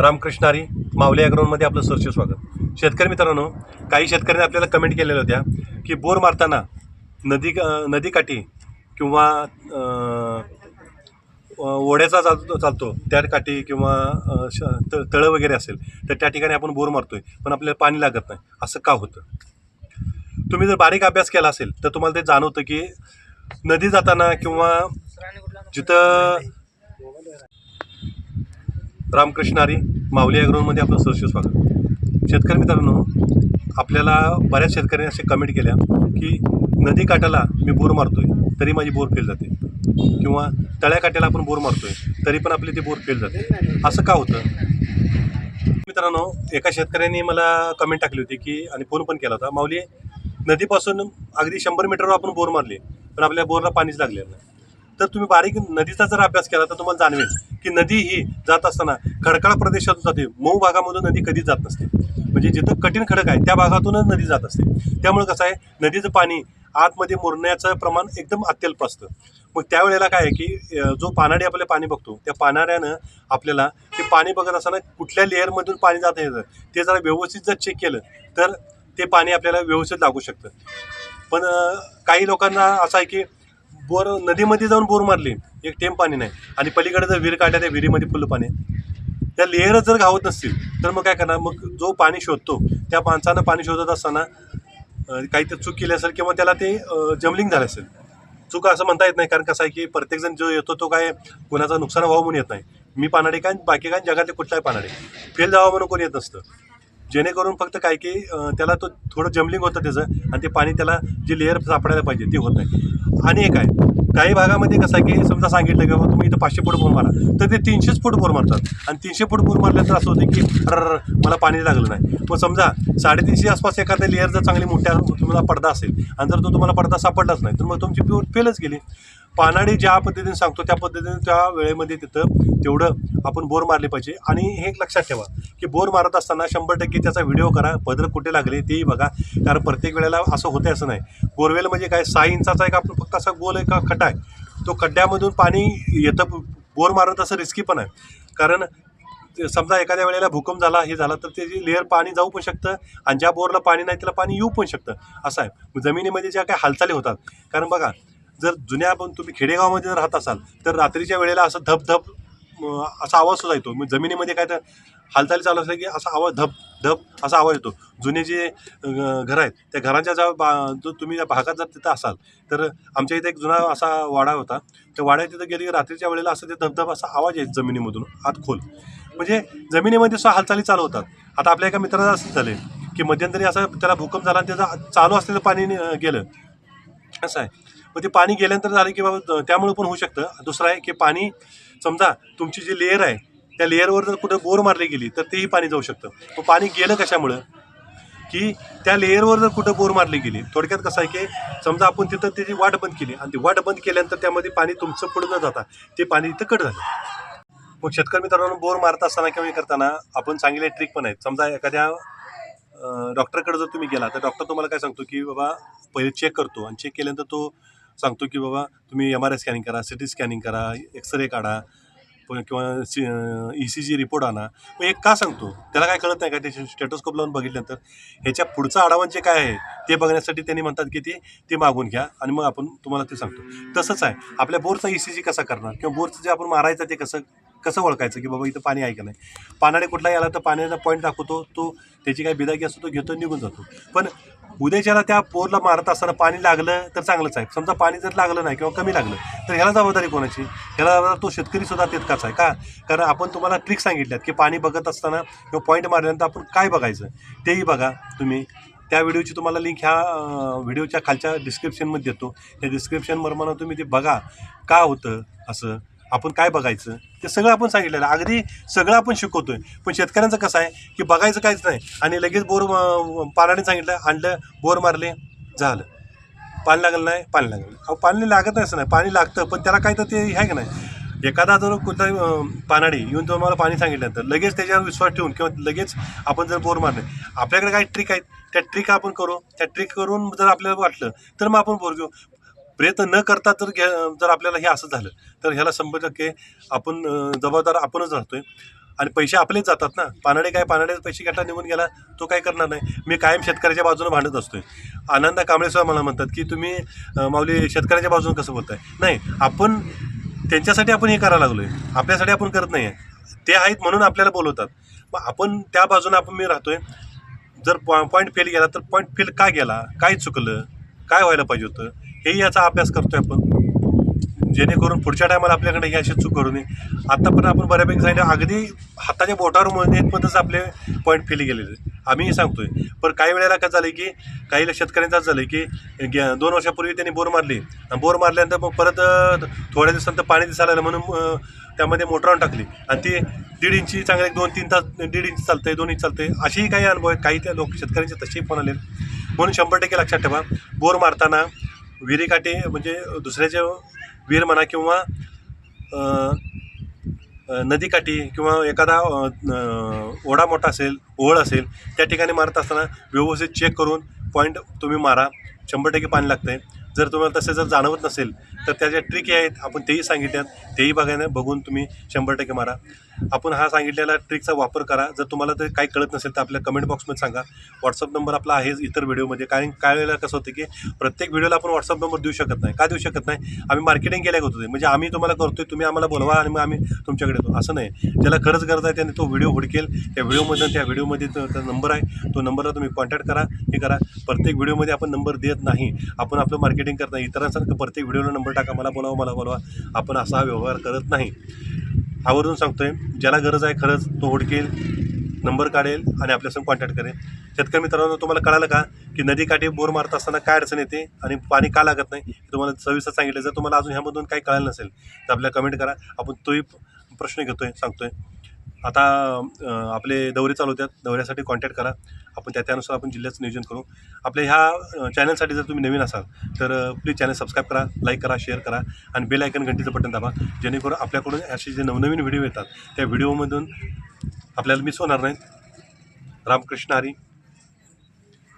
रामकृष्णारी मावले मध्ये आपलं सरचे स्वागत. शेतकरी मित्रांनो काही शेतकऱ्यांनी आपल्याला कमेंट केलेल्या होत्या की बोर मारताना नदी नदीकाठी किंवा ओढ्याचा चालतो चालतो त्या काठी किंवा तळ श- त- तळं वगैरे असेल तर त्या ठिकाणी आपण बोर मारतोय पण आपल्याला पाणी लागत नाही असं का होतं? तुम्ही जर बारीक अभ्यास केला असेल तर तुम्हाला ते जाणवतं की नदी जाताना किंवा जिथं रामकृष्णारी माऊली ॲग्रोमध्ये आपलं सहर्ष स्वागत. शेतकरी मित्रांनो आपल्याला बऱ्याच शेतकऱ्यांनी असे कमेंट केल्या की नदी काठाला मी बोर मारतो आहे तरी माझी बोर फेल जाते. किंवा तळ्याकाठ्याला आपण बोर मारतो आहे तरी पण आपली ती बोर फेल जाते. असं का होतं? मित्रांनो एका शेतकऱ्यांनी मला कमेंट टाकली होती की आणि फोन पण केला होता माऊली नदीपासून अगदी शंभर मीटरवर आपण बोर मारले पण आपल्या बोरला पाणीच लागलेलं नाही. तर तुम्ही बारीक नदीचा जर अभ्यास केला तर तुम्हाला जाणवेल की नदी ही जात असताना खडकाळ प्रदेशातून जाते. मऊ भागामधून नदी कधीच जात नसते. म्हणजे जिथं कठीण खडक आहे त्या भागातूनच नदी जात असते. त्यामुळे कसं आहे नदीचं पाणी आतमध्ये मुरण्याचं प्रमाण एकदम अत्यल्प असतं. मग त्यावेळेला काय आहे की जो पानाडी आपल्याला पाणी बघतो त्या पानाड्यानं आपल्याला ते पाणी बघत असताना कुठल्या लेअरमधून पाणी जात येतं ते जरा व्यवस्थित जर चेक केलं तर ते पाणी आपल्याला व्यवस्थित लागू शकतं. पण काही लोकांना असं आहे की बोर नदीमध्ये जाऊन बोर मारली. एक टेम पाणी नाही. आणि पलीकडे जर विहीर काढल्या त्या विहिरीमध्ये फुलं पाणी त्या लेअरच जर घावत नसतील तर मग काय करणार? मग जो पाणी शोधतो त्या माणसानं पाणी शोधत असताना काही काहीतरी चूक केली असेल किंवा त्याला ते जमलिंग झालं असेल. चूक असं म्हणता येत नाही कारण कसं आहे की प्रत्येकजण जो येतो तो काय कोणाचं नुकसान व्हावं म्हणून येत नाही. मी पानाडे काय बाकी काय जगातले कुठलाही पानाडे. फेल जावं म्हणून कोणी येत नसतं. जेणेकरून फक्त काय की त्याला तो थोडं जमलिंग होतं त्याचं आणि ते पाणी त्याला जे लेअर सापडायला पाहिजे ते होत नाही. आणि एक आहे काही भागामध्ये कसं आहे की समजा सांगितलं की बाबा तुम्ही इथं पाचशे फूट बोर मारा. तर ते तीनशेच फूट बोर मारतात. आणि तीनशे फूट बोर मारल्यानंतर असं होतं की अर मला पाणी लागलं नाही. मग समजा साडेतीनशे आसपास एखाद्या लेअर जर चांगली मोठ्या तुम्हाला पडदा असेल आणि जर तो तुम्हाला पडदा सापडलाच नाही तर मग तुमची प्युअर फेलच गेली. पानाडी ज्या पद्धतीने सांगतो त्या पद्धतीने त्या वेळेमध्ये तिथं तेवढं आपण बोर मारले पाहिजे. आणि हे एक लक्षात ठेवा की बोर मारत असताना शंभर टक्के त्याचा व्हिडिओ करा पदर कुठे लागले तेही बघा. कारण प्रत्येक वेळेला असं होते असं नाही. बोरवेल म्हणजे काय? सहा इंचाचा एक आपण फक्त असा गोल एक खड्डा आहे. तो खड्ड्यामधून पाणी येतं बोर मारत असं रिस्की पण आहे. कारण ते समजा एखाद्या वेळेला भूकंप झाला हे झाला तर त्याची लेअर पाणी जाऊ पण शकतं आणि ज्या बोरला पाणी नाही त्याला पाणी येऊ पण शकतं. असं आहे. जमिनीमध्ये ज्या काही हालचाली होतात. कारण बघा जर जुन्या पण तुम्ही खेडेगावामध्ये जर राहत असाल तर रात्रीच्या वेळेला असं धप असा आवाज सुद्धा येतो. मग जमिनीमध्ये काय तर हालचाली चालू असल्या की असा आवाज धप धप असा आवाज येतो. जुने जे घरं आहेत त्या घरांच्या ज्या बा जो तुम्ही त्या भागात जर तिथं असाल तर आमच्या इथे एक जुना असा वाडा होता. त्या वाड्यात तिथं गेली की रात्रीच्या वेळेला असं ते धबधब असा आवाज येत जमिनीमधून आत खोल. म्हणजे जमिनीमध्ये सुद्धा हालचाली चालू होतात. आता आपल्या एका मित्राला असं झाले की मध्यंतरी असं त्याला भूकंप झाला आणि त्याचा चालू असलेलं पाणी गेलं. असं आहे. मग ते पाणी गेल्यानंतर झालं की बाबा त्यामुळे पण होऊ शकतं. दुसरं आहे की पाणी समजा तुमची जी लेअर आहे त्या लेअरवर जर कुठं बोर मारली गेली तर तेही पाणी जाऊ शकतं. मग पाणी गेलं कशामुळं? की त्या लेअरवर जर कुठं बोर मारली गेली थोडक्यात कसं आहे की समजा आपण तिथं त्याची वाट बंद केली आणि ती वाट बंद केल्यानंतर त्यामध्ये पाणी तुमचं पुढं न जाता ते पाणी तिथं कट झालं. मग शेतकरी मित्रांनो बोर मारत असताना किंवा हे करताना आपण सांगितले ट्रिक पण आहेत. समजा एखाद्या डॉक्टरकडे जर तुम्ही गेला तर डॉक्टर तुम्हाला काय सांगतो की बाबा पहिले चेक करतो. आणि चेक केल्यानंतर तो सांगतो की बाबा तुम्ही एम आर आय स्कॅनिंग करा सी टी स्कॅनिंग करा एक्सरे काढा प- किंवा C E C G report आणा. मग एक का सांगतो? त्याला काय कळत नाही का? ते स्टेटोस्कोप लावून बघितल्यानंतर ह्याच्या पुढचं आढावा जे काय आहे ते बघण्यासाठी त्यांनी म्हणतात की ते ते मागून घ्या आणि मग आपण तुम्हाला ते सांगतो. तसंच आहे. आपल्या बोरचा ई सी जी कसा करणार? किंवा बोरचं जे आपण मारायचं ते कसं कसं ओळखायचं? की बाबा इथं पाणी आहे का नाही? पानाडे कुठलाही आला तर पाण्याचा पॉईंट दाखवतो तो त्याची काही बिदागी असतो तो घेतो निघून जातो. पण उद्याच्याला त्या बोरला मारत असताना पाणी लागलं तर चांगलंच आहे. समजा पाणी जर लागलं नाही किंवा कमी लागलं तर ह्याला जबाबदारी कोणाची? ह्याला जबाबदार तो शेतकरी सुद्धा तितकाच आहे का? कारण आपण तुम्हाला ट्रिक सांगितल्यात की पाणी बघत असताना किंवा पॉईंट मारल्यानंतर आपण काय बघायचं? तेही बघा तुम्ही. त्या व्हिडिओची तुम्हाला लिंक ह्या व्हिडिओच्या खालच्या डिस्क्रिप्शनमध्ये देतो. त्या डिस्क्रिप्शन मर्मानं तुम्ही ते बघा. का होतं असं? आपण काय बघायचं? ते सगळं आपण सांगितलेलं अगदी सगळं आपण शिकवतोय. पण शेतकऱ्यांचं कसं आहे की बघायचं काहीच नाही. आणि लगेच बोर अं, पाण्याने सांगितलं आणलं बोर मारले झालं. पाणी लागलं नाही पाणी लागलं अहो पाणी लागत नाही असं नाही. पाणी लागतं पण त्याला काय तर ते आहे का नाही? एखादा जर कोणताही अं, पानाडी येऊन तुम्हाला पाणी सांगितल्यानंतर लगेच त्याच्यावर विश्वास ठेवून किंवा लगेच आपण जर बोर मारले. आपल्याकडे काही ट्रिक आहेत? त्या ट्रिक आपण करू. त्या ट्रिक करून जर आपल्याला वाटलं तर मग आपण बोर घेऊ. प्रयत्न न करता जर घ्या जर आपल्याला हे असं झालं तर ह्याला शंभर टक्के आपण जबाबदार आपणच राहतोय. आणि पैसे आपलेच जातात ना. पानाडे काय पानाडे पैसे घेतला निघून गेला तो काय करणार नाही. मी कायम शेतकऱ्याच्या बाजूने भांडत असतोय. आनंद कांबळे मला म्हणतात की तुम्ही माऊली शेतकऱ्याच्या बाजूने कसं बोलताय? नाही आपण त्यांच्यासाठी आपण हे करायला लागलोय. आपल्यासाठी आपण करत नाही आहे ते आहेत म्हणून आपल्याला बोलवतात. मग आपण त्या बाजूने आपण मी राहतोय. जर पॉ पॉईंट फेल गेला तर पॉईंट फेल का गेला? काय चुकलं? काय व्हायला पाहिजे होतं? हेही याचा अभ्यास करतोय आपण. जेणेकरून पुढच्या टायमाला आपल्याकडे ही अशी चूक करू नये. आत्तापर्यंत आपण बऱ्यापैकी सांगितलं अगदी हाताच्या बोटावर मोजण्यापर्यंतच आपले पॉईंट फेल गेलेले. आम्ही सांगतोय. पण काही वेळेला काय झालं की काही शेतकऱ्यांचं असं झालं की दोन वर्षापूर्वी त्यांनी बोर मारली. आणि बोर मारल्यानंतर मग परत थोड्या दिवसानंतर पाणी दिसायला आलं म्हणून त्यामध्ये मोटर टाकली. आणि ती दीड इंची चांगले दोन तीन तास दीड इंच चालते दोन इंच चालते असेही काही अनुभव आहेत. काही त्या लोक शेतकऱ्यांचे तसेही फोन आले म्हणून शंभर टक्के लक्षात ठेवा. बोर मारताना विहिरीकाठी म्हणजे दुसऱ्याचे विहीर म्हणा किंवा नदीकाठी किंवा एखादा ओढा मोठा असेल ओळ असेल त्या ठिकाणी मारत असताना व्यवस्थित चेक करून पॉईंट तुम्ही मारा. शंभर टक्के पाणी लागतंय. जर तुम्हाला तसे जर जाणवत नसेल तर त्या ज्या ट्रिक आहेत आपण तेही सांगितल्यात. तेही बघायला बघून तुम्ही शंभर टक्के मारा. आपण हा सांगितलेला ट्रिकचा वापर करा. जर तुम्हाला ते काही कळत नसेल तर आपल्या कमेंट बॉक्समध्ये सांगा. व्हॉट्सअप नंबर आपला आहेच इतर व्हिडिओमध्ये कारण काय वेळेला कसं होतं की प्रत्येक व्हिडिओला आपण व्हॉट्सअप नंबर देऊ शकत नाही. का देऊ शकत नाही? आम्ही मार्केटिंग केल्या होतो म्हणजे आम्ही तुम्हाला करतोय तुम्ही आम्हाला बोलवा आणि मग आम्ही तुमच्याकडे येतो. असं नाही. ज्याला खरंच गरज आहे त्याने तो व्हिडिओ हुडकेल. त्या व्हिडिओमधून त्या व्हिडिओमध्ये तो नंबर आहे. तो नंबरला तुम्ही कॉन्टॅक्ट करा. हे करा. प्रत्येक व्हिडिओमध्ये आपण नंबर देत नाही. आपण आपलं मार्केट मार्केटिंग करता इतरांसारखं प्रत्येक व्हिडिओला नंबर टाका मला बोलावा मला बोलावा. आपण असा हा व्यवहार करत नाही. आवर्जून सांगतोय ज्याला गरज आहे खरंच तो हुडकेल नंबर काढेल आणि आपल्यासंग कॉन्टॅक्ट करेल. शेतकरी मित्रांनो तुम्हाला कळालं का की नदीकाठी बोर मारत असताना काय अडचण येते आणि पाणी का लागत नाही? तुम्हाला सविस्तर सांगितलं. जर तुम्हाला अजून ह्यामधून काही कळालं नसेल तर आपल्याला कमेंट करा. आपण तोही प्रश्न घेतोय सांगतोय. आता आपले दौरे चालू होतात दौऱ्यासाठी कॉन्टॅक्ट करा. आपण त्या त्यानुसार आपण जिल्ह्याचं नियोजन करू. आपल्या ह्या चॅनलसाठी जर तुम्ही नवीन असाल तर प्लीज चॅनल सबस्क्राईब करा लाईक करा शेअर करा आणि बेल आयकन घंटीचं बटन दाबा. जेणेकरून आपल्याकडून असे जे नवनवीन व्हिडिओ येतात त्या व्हिडिओमधून आपल्याला मिस होणार नाहीत. रामकृष्ण हरी.